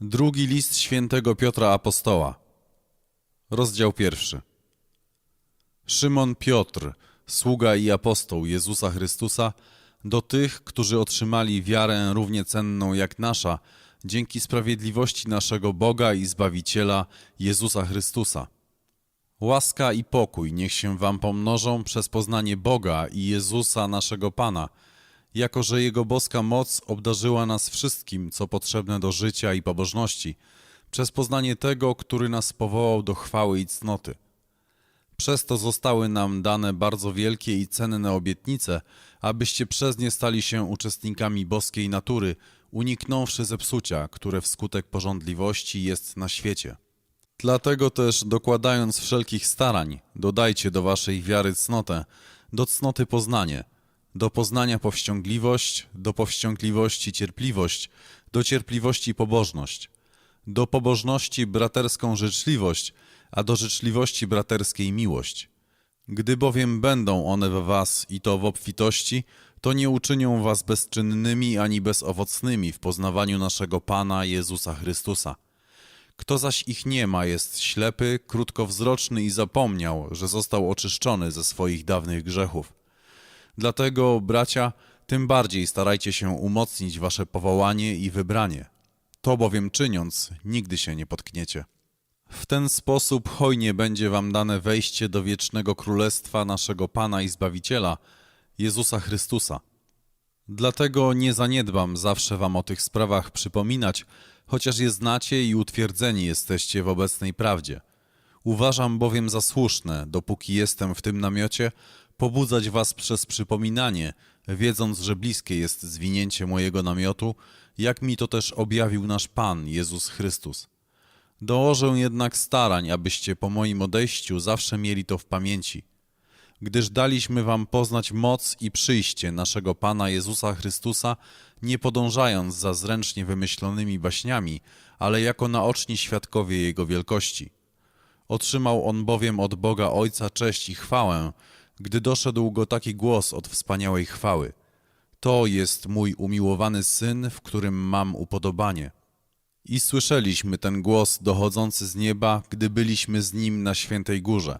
Drugi list świętego Piotra Apostoła. Rozdział pierwszy. Szymon Piotr, sługa i apostoł Jezusa Chrystusa, do tych, którzy otrzymali wiarę równie cenną jak nasza, dzięki sprawiedliwości naszego Boga i Zbawiciela Jezusa Chrystusa. Łaska i pokój niech się wam pomnożą przez poznanie Boga i Jezusa naszego Pana, jako że Jego boska moc obdarzyła nas wszystkim, co potrzebne do życia i pobożności, przez poznanie tego, który nas powołał do chwały i cnoty. Przez to zostały nam dane bardzo wielkie i cenne obietnice, abyście przez nie stali się uczestnikami boskiej natury, uniknąwszy zepsucia, które wskutek porządliwości jest na świecie. Dlatego też, dokładając wszelkich starań, dodajcie do waszej wiary cnotę, do cnoty poznanie, do poznania powściągliwość, do powściągliwości cierpliwość, do cierpliwości pobożność, do pobożności braterską życzliwość, a do życzliwości braterskiej miłość. Gdy bowiem będą one we was i to w obfitości, to nie uczynią was bezczynnymi ani bezowocnymi w poznawaniu naszego Pana Jezusa Chrystusa. Kto zaś ich nie ma, jest ślepy, krótkowzroczny i zapomniał, że został oczyszczony ze swoich dawnych grzechów. Dlatego, bracia, tym bardziej starajcie się umocnić wasze powołanie i wybranie. To bowiem czyniąc, nigdy się nie potkniecie. W ten sposób hojnie będzie wam dane wejście do wiecznego królestwa naszego Pana i Zbawiciela, Jezusa Chrystusa. Dlatego nie zaniedbam zawsze wam o tych sprawach przypominać, chociaż je znacie i utwierdzeni jesteście w obecnej prawdzie. Uważam bowiem za słuszne, dopóki jestem w tym namiocie, pobudzać was przez przypominanie, wiedząc, że bliskie jest zwinięcie mojego namiotu, jak mi to też objawił nasz Pan Jezus Chrystus. Dołożę jednak starań, abyście po moim odejściu zawsze mieli to w pamięci, gdyż daliśmy wam poznać moc i przyjście naszego Pana Jezusa Chrystusa, nie podążając za zręcznie wymyślonymi baśniami, ale jako naoczni świadkowie Jego wielkości. Otrzymał on bowiem od Boga Ojca cześć i chwałę, gdy doszedł go taki głos od wspaniałej chwały. To jest mój umiłowany syn, w którym mam upodobanie. I słyszeliśmy ten głos dochodzący z nieba, gdy byliśmy z nim na świętej górze.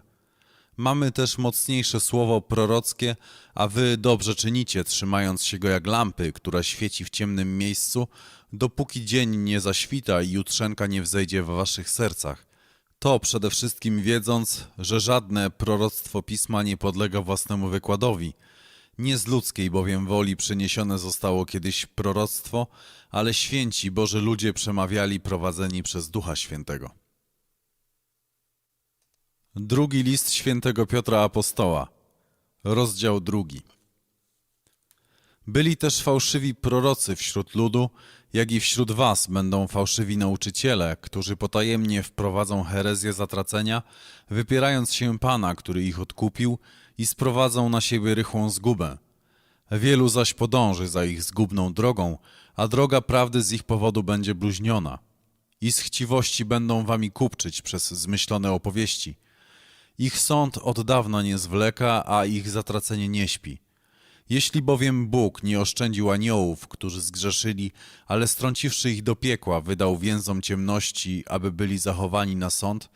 Mamy też mocniejsze słowo prorockie, a wy dobrze czynicie, trzymając się go jak lampy, która świeci w ciemnym miejscu, dopóki dzień nie zaświta i jutrzenka nie wzejdzie w waszych sercach. To przede wszystkim wiedząc, że żadne proroctwo pisma nie podlega własnemu wykładowi. Nie z ludzkiej bowiem woli przeniesione zostało kiedyś proroctwo, ale święci Boży ludzie przemawiali prowadzeni przez Ducha Świętego. Drugi list świętego Piotra Apostoła, rozdział drugi. Byli też fałszywi prorocy wśród ludu, jak i wśród was będą fałszywi nauczyciele, którzy potajemnie wprowadzą herezję zatracenia, wypierając się Pana, który ich odkupił i sprowadzą na siebie rychłą zgubę. Wielu zaś podąży za ich zgubną drogą, a droga prawdy z ich powodu będzie bluźniona. I z chciwości będą wami kupczyć przez zmyślone opowieści. Ich sąd od dawna nie zwleka, a ich zatracenie nie śpi. Jeśli bowiem Bóg nie oszczędził aniołów, którzy zgrzeszyli, ale strąciwszy ich do piekła, wydał więzom ciemności, aby byli zachowani na sąd,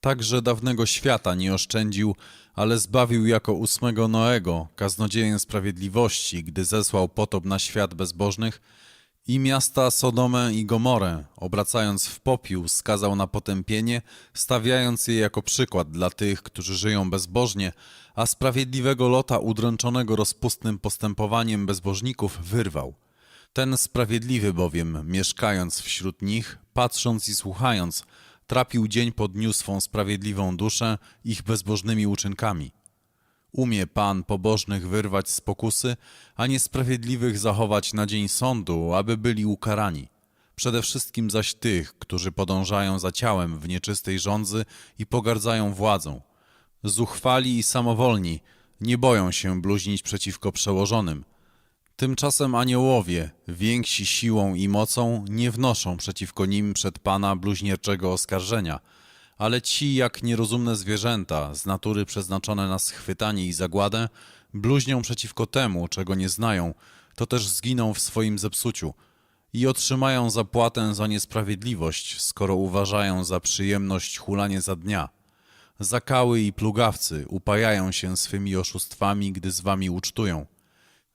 także dawnego świata nie oszczędził, ale zbawił jako ósmego Noego, kaznodzieję sprawiedliwości, gdy zesłał potop na świat bezbożnych, i miasta Sodomę i Gomorę, obracając w popiół, skazał na potępienie, stawiając je jako przykład dla tych, którzy żyją bezbożnie, a sprawiedliwego Lota udręczonego rozpustnym postępowaniem bezbożników wyrwał. Ten sprawiedliwy bowiem, mieszkając wśród nich, patrząc i słuchając, trapił dzień po dniu swą sprawiedliwą duszę ich bezbożnymi uczynkami. Umie Pan pobożnych wyrwać z pokusy, a niesprawiedliwych zachować na dzień sądu, aby byli ukarani. Przede wszystkim zaś tych, którzy podążają za ciałem w nieczystej żądzy i pogardzają władzą. Zuchwali i samowolni, nie boją się bluźnić przeciwko przełożonym. Tymczasem aniołowie, więksi siłą i mocą, nie wnoszą przeciwko nim przed Pana bluźnierczego oskarżenia – ale ci, jak nierozumne zwierzęta, z natury przeznaczone na schwytanie i zagładę, bluźnią przeciwko temu, czego nie znają, to też zginą w swoim zepsuciu. i otrzymają zapłatę za niesprawiedliwość, skoro uważają za przyjemność hulanie za dnia. Zakały i plugawcy upajają się swymi oszustwami, gdy z wami ucztują.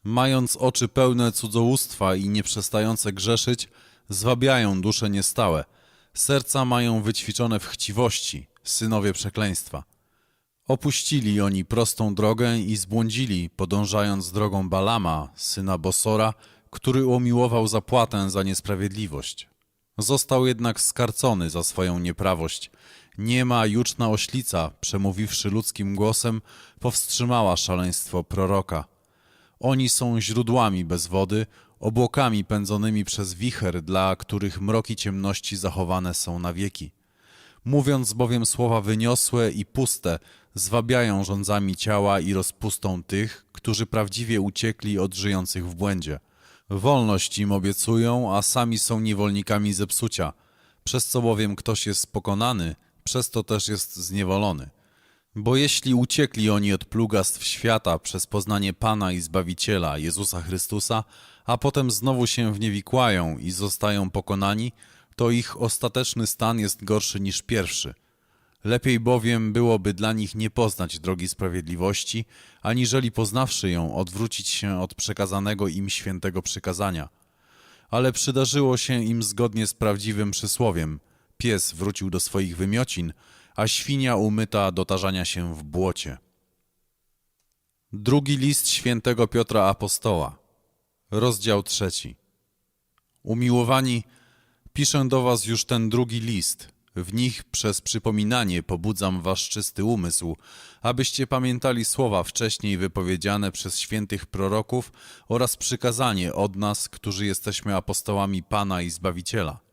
Mając oczy pełne cudzołóstwa i nieprzestające grzeszyć, zwabiają dusze niestałe. Serca mają wyćwiczone w chciwości, synowie przekleństwa. Opuścili oni prostą drogę i zbłądzili, podążając drogą Balama, syna Bosora, który umiłował zapłatę za niesprawiedliwość. Został jednak skarcony za swoją nieprawość. Niema juczna oślica, przemówiwszy ludzkim głosem, powstrzymała szaleństwo proroka. Oni są źródłami bez wody, obłokami pędzonymi przez wicher, dla których mroki ciemności zachowane są na wieki. Mówiąc bowiem słowa wyniosłe i puste, zwabiają rządzami ciała i rozpustą tych, którzy prawdziwie uciekli od żyjących w błędzie. Wolność im obiecują, a sami są niewolnikami zepsucia. Przez co bowiem ktoś jest pokonany, przez to też jest zniewolony. Bo jeśli uciekli oni od plugastw świata przez poznanie Pana i Zbawiciela Jezusa Chrystusa, a potem znowu się wniewikłają i zostają pokonani, to ich ostateczny stan jest gorszy niż pierwszy. Lepiej bowiem byłoby dla nich nie poznać drogi sprawiedliwości, aniżeli poznawszy ją, odwrócić się od przekazanego im świętego przykazania. Ale przydarzyło się im zgodnie z prawdziwym przysłowiem: pies wrócił do swoich wymiocin, a świnia umyta do tarzania się w błocie. Drugi list świętego Piotra Apostoła, rozdział trzeci. Umiłowani, piszę do was już ten drugi list. W nich przez przypominanie pobudzam wasz czysty umysł, abyście pamiętali słowa wcześniej wypowiedziane przez świętych proroków oraz przykazanie od nas, którzy jesteśmy apostołami Pana i Zbawiciela.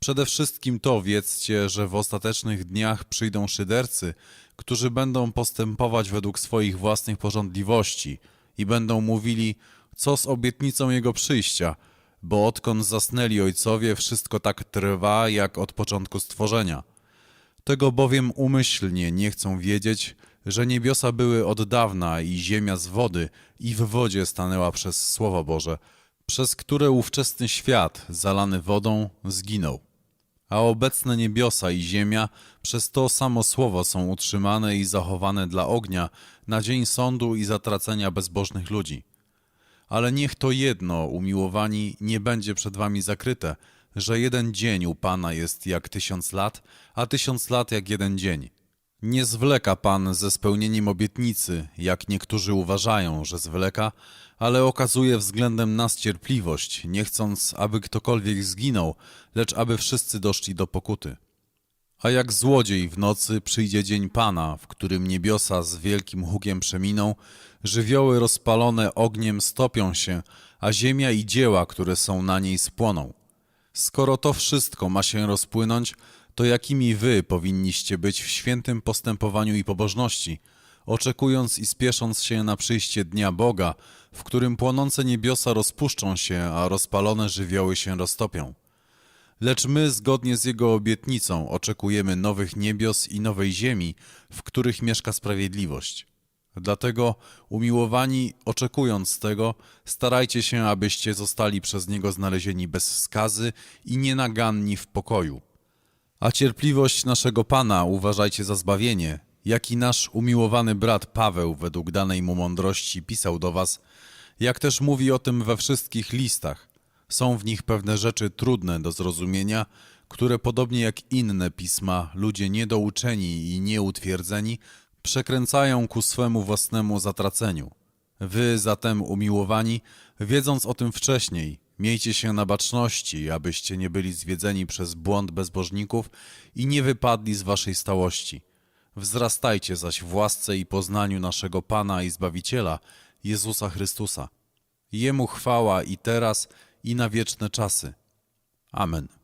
Przede wszystkim to wiedzcie, że w ostatecznych dniach przyjdą szydercy, którzy będą postępować według swoich własnych porządliwości i będą mówili, co z obietnicą Jego przyjścia, bo odkąd zasnęli ojcowie, wszystko tak trwa, jak od początku stworzenia. Tego bowiem umyślnie nie chcą wiedzieć, że niebiosa były od dawna i ziemia z wody i w wodzie stanęła przez Słowo Boże, przez które ówczesny świat, zalany wodą, zginął a obecne niebiosa i ziemia przez to samo słowo są utrzymane i zachowane dla ognia na dzień sądu i zatracenia bezbożnych ludzi. Ale niech to jedno, umiłowani, nie będzie przed wami zakryte, że jeden dzień u Pana jest jak tysiąc lat, a tysiąc lat jak jeden dzień. Nie zwleka Pan ze spełnieniem obietnicy, jak niektórzy uważają, że zwleka, ale okazuje względem nas cierpliwość, nie chcąc, aby ktokolwiek zginął, lecz aby wszyscy doszli do pokuty. A jak złodziej w nocy przyjdzie dzień Pana, w którym niebiosa z wielkim hukiem przeminą, żywioły rozpalone ogniem stopią się, a ziemia i dzieła, które są na niej spłoną. Skoro to wszystko ma się rozpłynąć, to jakimi wy powinniście być w świętym postępowaniu i pobożności, oczekując i spiesząc się na przyjście dnia Boga, w którym płonące niebiosa rozpuszczą się, a rozpalone żywioły się roztopią. Lecz my, zgodnie z Jego obietnicą, oczekujemy nowych niebios i nowej ziemi, w których mieszka sprawiedliwość. Dlatego, umiłowani, oczekując tego, starajcie się, abyście zostali przez Niego znalezieni bez skazy i nienaganni w pokoju. A cierpliwość naszego Pana uważajcie za zbawienie, jaki nasz umiłowany brat Paweł według danej mu mądrości pisał do was, jak też mówi o tym we wszystkich listach. Są w nich pewne rzeczy trudne do zrozumienia, które podobnie jak inne pisma ludzie niedouczeni i nieutwierdzeni przekręcają ku swemu własnemu zatraceniu. Wy zatem, umiłowani, wiedząc o tym wcześniej, miejcie się na baczności, abyście nie byli zwiedzeni przez błąd bezbożników i nie wypadli z waszej stałości. Wzrastajcie zaś w łasce i poznaniu naszego Pana i Zbawiciela, Jezusa Chrystusa. Jemu chwała i teraz, i na wieczne czasy. Amen.